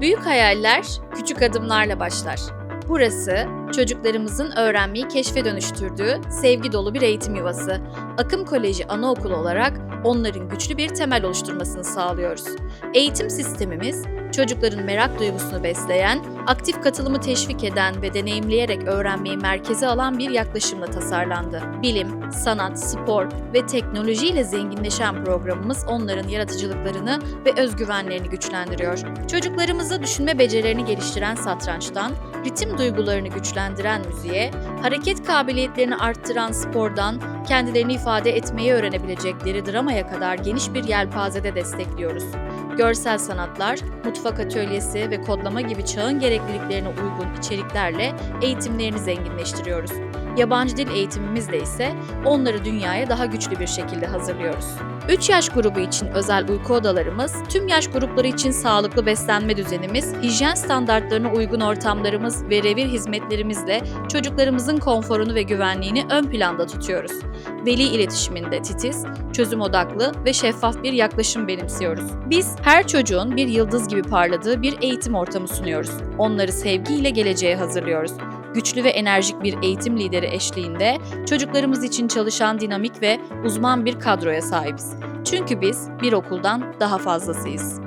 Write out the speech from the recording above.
Büyük hayaller küçük adımlarla başlar. Burası çocuklarımızın öğrenmeyi keşfe dönüştürdüğü sevgi dolu bir eğitim yuvası. Akım Koleji Anaokulu olarak onların güçlü bir temel oluşturmasını sağlıyoruz. Eğitim sistemimiz çocukların merak duygusunu besleyen, aktif katılımı teşvik eden ve deneyimleyerek öğrenmeyi merkeze alan bir yaklaşımla tasarlandı. Bilim, sanat, spor ve teknolojiyle zenginleşen programımız onların yaratıcılıklarını ve özgüvenlerini güçlendiriyor. Çocuklarımızı düşünme becerilerini geliştiren satrançtan, ritim duygularını güçlendiren müziğe, hareket kabiliyetlerini arttıran spordan, kendilerini ifade etmeyi öğrenebilecekleri dramaya kadar geniş bir yelpazede destekliyoruz. Görsel sanatlar, mutfak atölyesi ve kodlama gibi çağın gerekliliklerine uygun içeriklerle eğitimlerini zenginleştiriyoruz. Yabancı dil eğitimimizle ise onları dünyaya daha güçlü bir şekilde hazırlıyoruz. 3 yaş grubu için özel uyku odalarımız, tüm yaş grupları için sağlıklı beslenme düzenimiz, hijyen standartlarına uygun ortamlarımız ve revir hizmetlerimizle çocuklarımızın konforunu ve güvenliğini ön planda tutuyoruz. Veli iletişiminde titiz, çözüm odaklı ve şeffaf bir yaklaşım benimsiyoruz. Biz her çocuğun bir yıldız gibi parladığı bir eğitim ortamı sunuyoruz. Onları sevgiyle geleceğe hazırlıyoruz. Güçlü ve enerjik bir eğitim lideri eşliğinde çocuklarımız için çalışan dinamik ve uzman bir kadroya sahibiz. Çünkü biz bir okuldan daha fazlasıyız.